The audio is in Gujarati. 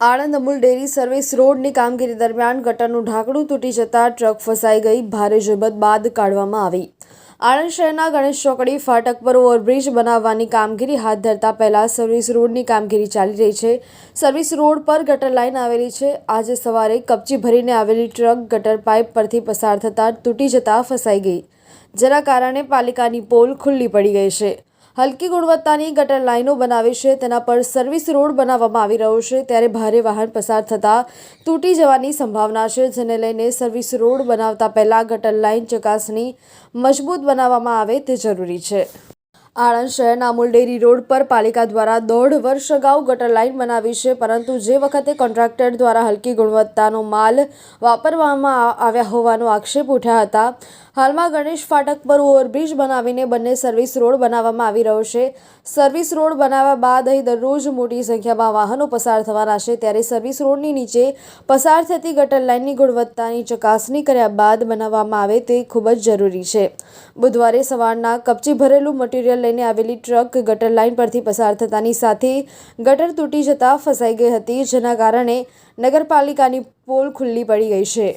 આણંદ અમૂલ ડેરી સર્વિસ રોડની કામગીરી દરમિયાન ગટરનું ઢાંકણું તૂટી જતાં ટ્રક ફસાઈ ગઈ. ભારે જહેમત બાદ કાઢવામાં આવી. આણંદ શહેરના ગણેશ ચોકડી ફાટક પર ઓવરબ્રિજ બનાવવાની કામગીરી હાથ ધરતા પહેલા સર્વિસ રોડની કામગીરી ચાલી રહી છે. સર્વિસ રોડ પર ગટર લાઇન આવેલી છે. આજે સવારે કપચી ભરીને આવેલી ટ્રક ગટર પાઇપ પરથી પસાર થતાં તૂટી જતાં ફસાઈ ગઈ. જેના કારણે પાલિકાની પોલ ખુલ્લી પડી ગઈ છે. હલકી ગુણવત્તાની ગટર લાઇનો બનાવી છે, તેના પર સર્વિસ રોડ બનાવવામાં આવી રહ્યો છે, ત્યારે ભારે વાહન પસાર થતાં તૂટી જવાની સંભાવના છે, જેને લઈને સર્વિસ રોડ બનાવતા પહેલા ગટર લાઇન ચકાસણી મજબૂત બનાવવામાં આવે તે જરૂરી છે. આણંદ શહેરના અમૂલ ડેરી રોડ પર પાલિકા દ્વારા દોઢ વર્ષ અગાઉ ગટર લાઇન બનાવી છે, પરંતુ જે વખતે કોન્ટ્રાક્ટર દ્વારા હલકી ગુણવત્તાનો માલ વાપરવામાં આવ્યા હોવાનો આક્ષેપ ઉઠ્યા હતા. હાલમાં ગણેશ ફાટક પર ઓવરબ્રિજ બનાવીને બંને સર્વિસ રોડ બનાવવામાં આવી રહ્યો છે. સર્વિસ રોડ બનાવ્યા બાદ અહીં દરરોજ મોટી સંખ્યામાં વાહનો પસાર થવાના છે. ત્યારે સર્વિસ રોડની નીચે પસાર થતી ગટર લાઇનની ગુણવત્તાની ચકાસણી કર્યા બાદ બનાવવામાં આવે તે ખૂબ જ જરૂરી છે. બુધવારે સવારના કપચી ભરેલું મટીરીયલ લઈને આવેલી ટ્રક ગટર લાઇન પરથી પસાર થતાની સાથે ગટર તૂટી જતાં ફસાઈ ગઈ હતી, જેના કારણે નગરપાલિકાની પોલ ખુલ્લી પડી ગઈ છે.